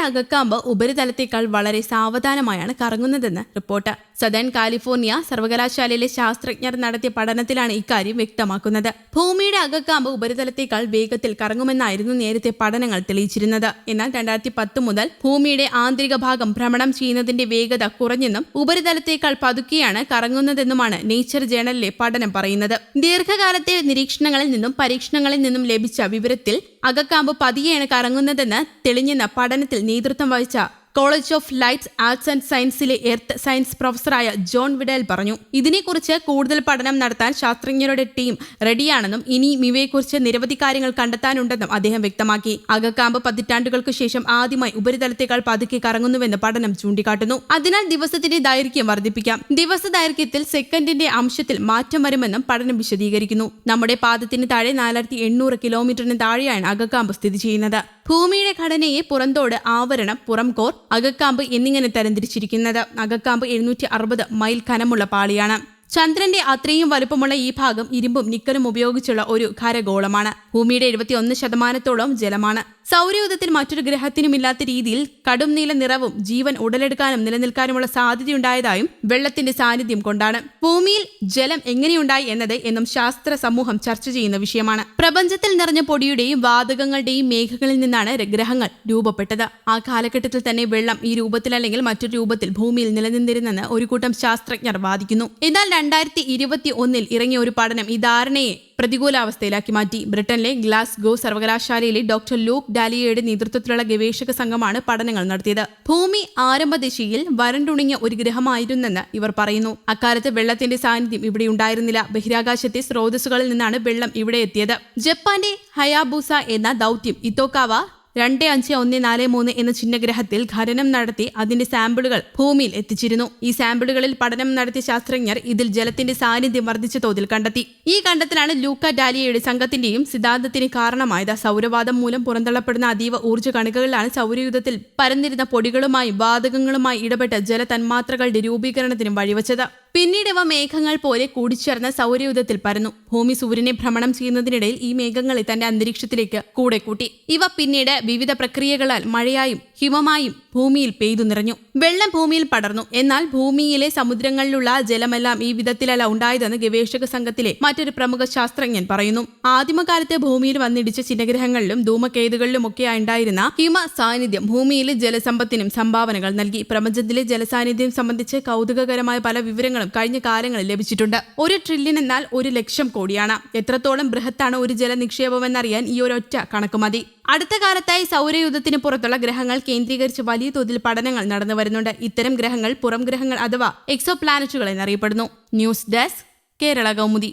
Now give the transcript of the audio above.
ഭൂമിയുടെ അകക്കാമ്പ് ഉപരിതലത്തേക്കാൾ വളരെ സാവധാനമായാണ് കറങ്ങുന്നതെന്ന് റിപ്പോർട്ട്. സദേൺ കാലിഫോർണിയ സർവകലാശാലയിലെ ശാസ്ത്രജ്ഞർ നടത്തിയ പഠനത്തിലാണ് ഇക്കാര്യം വ്യക്തമാക്കുന്നത്. ഭൂമിയുടെ അകക്കാമ്പ് ഉപരിതലത്തേക്കാൾ വേഗത്തിൽ കറങ്ങുമെന്നായിരുന്നു നേരത്തെ പഠനങ്ങൾ തെളിയിച്ചിരുന്നത്. എന്നാൽ രണ്ടായിരത്തി പത്ത് മുതൽ ഭൂമിയുടെ ആന്തരിക ഭാഗം ഭ്രമണം ചെയ്യുന്നതിന്റെ വേഗത കുറഞ്ഞെന്നും ഉപരിതലത്തേക്കാൾ പതുക്കെയാണ് കറങ്ങുന്നതെന്നുമാണ് നേച്ചർ ജേണലിലെ പഠനം പറയുന്നത്. ദീർഘകാലത്തെ നിരീക്ഷണങ്ങളിൽ നിന്നും പരീക്ഷണങ്ങളിൽ നിന്നും ലഭിച്ച വിവരത്തിൽ അകക്കാമ്പ് പതിയെയാണ് കറങ്ങുന്നതെന്ന് തെളിഞ്ഞെന്ന പഠനത്തിൽ നേതൃത്വം വഹിച്ച college of lights arts and സയൻസിലെ earth science പ്രൊഫസറായ ജോൺ വിഡേൽ പറഞ്ഞു. ഇതിനെക്കുറിച്ച് കൂടുതൽ പഠനം നടത്താൻ ശാസ്ത്രജ്ഞരുടെ ടീം റെഡിയാണെന്നും ഇനിയും ഇവയെക്കുറിച്ച് നിരവധി കാര്യങ്ങൾ കണ്ടെത്താനുണ്ടെന്നും അദ്ദേഹം വ്യക്തമാക്കി. അകക്കാമ്പ് പതിറ്റാണ്ടുകൾക്ക് ശേഷം ആദ്യമായി ഉപരിതലത്തേക്കാൾ പതുക്കെ കറങ്ങുന്നുവെന്ന് പഠനം ചൂണ്ടിക്കാട്ടുന്നു. അതിനാൽ ദിവസത്തിന്റെ ദൈർഘ്യം വർദ്ധിപ്പിക്കാം. ദിവസ ദൈർഘ്യത്തിൽ സെക്കൻഡിന്റെ അംശത്തിൽ മാറ്റം വരുമെന്നും പഠനം വിശദീകരിക്കുന്നു. നമ്മുടെ പാദത്തിന് താഴെ നാലായിരത്തി എണ്ണൂറ് കിലോമീറ്ററിന് താഴെയാണ് അകക്കാമ്പ് സ്ഥിതി ചെയ്യുന്നത്. ഭൂമിയുടെ ഘടനയെ പുറന്തോട് ആവരണം പുറംകോർ അകക്കാമ്പ് എന്നിങ്ങനെ തരംതിരിച്ചിരിക്കുന്നത്. അകക്കാമ്പ് എഴുന്നൂറ്റി മൈൽ കനമുള്ള പാളിയാണ്. ചന്ദ്രന്റെ അത്രയും വലുപ്പമുള്ള ഈ ഭാഗം ഇരുമ്പും നിക്കലും ഉപയോഗിച്ചുള്ള ഒരു ഖരഗോളമാണ്. ഭൂമിയുടെ എഴുപത്തിയൊന്ന് ശതമാനത്തോളം ജലമാണ്. സൗരയൂഥത്തിൽ മറ്റൊരു ഗ്രഹത്തിനുമില്ലാത്ത രീതിയിൽ കടും നീല നിറവും ജീവൻ ഉടലെടുക്കാനും നിലനിൽക്കാനുമുള്ള സാധ്യതയുണ്ടായതായും വെള്ളത്തിന്റെ സാന്നിധ്യം കൊണ്ടാണ്. ഭൂമിയിൽ ജലം എങ്ങനെയുണ്ടായി എന്നത് എന്നും ശാസ്ത്ര സമൂഹം ചർച്ച ചെയ്യുന്ന വിഷയമാണ്. പ്രപഞ്ചത്തിൽ നിറഞ്ഞ പൊടിയുടെയും വാതകങ്ങളുടെയും മേഘങ്ങളിൽ നിന്നാണ് ഗ്രഹങ്ങൾ രൂപപ്പെട്ടത്. ആ കാലഘട്ടത്തിൽ തന്നെ വെള്ളം ഈ രൂപത്തിൽ അല്ലെങ്കിൽ മറ്റൊരു രൂപത്തിൽ ഭൂമിയിൽ നിലനിന്നിരുന്നെന്ന് ഒരു കൂട്ടം ശാസ്ത്രജ്ഞർ വാദിക്കുന്നു. എന്നാൽ രണ്ടായിരത്തി ഇരുപത്തി ഒന്നിൽ ഇറങ്ങിയ ഒരു പഠനം ഈ ധാരണയെ പ്രതികൂലാവസ്ഥയിലാക്കി മാറ്റി. ബ്രിട്ടനിലെ ഗ്ലാസ്ഗോ സർവകലാശാലയിലെ ഡോക്ടർ ലൂക്ക് ഡാലിയയുടെ നേതൃത്വത്തിലുള്ള ഗവേഷക സംഘമാണ് പഠനങ്ങൾ നടത്തിയത്. ഭൂമി ആരംഭദിശയിൽ വരണ്ടുണിങ്ങിയ ഒരു ഗ്രഹമായിരുന്നെന്ന് ഇവർ പറയുന്നു. അക്കാലത്ത് വെള്ളത്തിന്റെ സാന്നിധ്യം ഇവിടെ ഉണ്ടായിരുന്നില്ല. ബഹിരാകാശത്തെ സ്രോതസ്സുകളിൽ നിന്നാണ് വെള്ളം ഇവിടെ എത്തിയത്. ജപ്പാന്റെ ഹയാബൂസ എന്ന ദൗത്യം ഇത്തോക്കാവ രണ്ട് അഞ്ച് ഒന്ന് നാല് മൂന്ന് എന്ന ചിഹ്നഗ്രഹത്തിൽ ഖനനം നടത്തി അതിന്റെ സാമ്പിളുകൾ ഭൂമിയിൽ എത്തിച്ചിരുന്നു. ഈ സാമ്പിളുകളിൽ പഠനം നടത്തിയ ശാസ്ത്രജ്ഞർ ഇതിൽ ജലത്തിന്റെ സാന്നിധ്യം വർദ്ധിച്ച തോതിൽ കണ്ടെത്തി. ഈ കണ്ടെത്തലാണ് ലൂക്ക ഡാലിയയുടെ സംഘത്തിന്റെയും സിദ്ധാന്തത്തിന് കാരണമായത്. സൗരവാദം മൂലം പുറന്തള്ളപ്പെടുന്ന അതീവ ഊർജ കണികകളിലാണ് സൗരയുധത്തിൽ പരന്നിരുന്ന പൊടികളുമായി വാതകങ്ങളുമായി ഇടപെട്ട് ജലതന്മാത്രകളുടെ രൂപീകരണത്തിനും വഴിവെച്ചത്. പിന്നീട് ഇവ മേഘങ്ങൾ പോലെ കൂടിച്ചേർന്ന സൗരയുധത്തിൽ പരന്നു. ഭൂമി സൂര്യനെ ഭ്രമണം ചെയ്യുന്നതിനിടയിൽ ഈ മേഘങ്ങളെ തന്റെ അന്തരീക്ഷത്തിലേക്ക് കൂടെ കൂട്ടി. ഇവ പിന്നീട് വിവിധ പ്രക്രിയകളാൽ മഴയായും ഹിമമായും ഭൂമിയിൽ പെയ്തു നിറഞ്ഞു. വെള്ളം ഭൂമിയിൽ പടർന്നു. എന്നാൽ ഭൂമിയിലെ സമുദ്രങ്ങളിലുള്ള ജലമെല്ലാം ഈ വിധത്തിലല്ല ഉണ്ടായതെന്ന് ഗവേഷക സംഘത്തിലെ മറ്റൊരു പ്രമുഖ ശാസ്ത്രജ്ഞൻ പറയുന്നു. ആദിമകാലത്ത് ഭൂമിയിൽ വന്നിടിച്ച ചിന്നഗ്രഹങ്ങളിലും ധൂമക്കേതുകളിലും ഒക്കെ ഉണ്ടായിരുന്ന ഹിമ സാന്നിധ്യം ഭൂമിയിലെ ജലസമ്പത്തിനും സംഭാവനകൾ നൽകി. പ്രപഞ്ചത്തിലെ ജലസാന്നിധ്യം സംബന്ധിച്ച് കൗതുകകരമായ പല വിവരങ്ങളും കഴിഞ്ഞ കാലങ്ങളിൽ ലഭിച്ചിട്ടുണ്ട്. ഒരു ട്രില്യൺ എന്നാൽ ഒരു ലക്ഷം കോടിയാണ്. എത്രത്തോളം ബൃഹത്താണ് ഒരു ജല നിക്ഷേപമെന്നറിയാൻ ഈ ഒരൊറ്റ കണക്ക് മതി. അടുത്ത കാലത്തായി സൗരയുദ്ധത്തിന് പുറത്തുള്ള ഗ്രഹങ്ങൾ കേന്ദ്രീകരിച്ച് വലിയ തോതിൽ പഠനങ്ങൾ നടന്നു വരുന്നുണ്ട്. ഇത്തരം ഗ്രഹങ്ങൾ പുറം ഗ്രഹങ്ങൾ അഥവാ എക്സോ പ്ലാനറ്റുകൾ എന്നറിയപ്പെടുന്നു. News desk Kerala Kaumudi.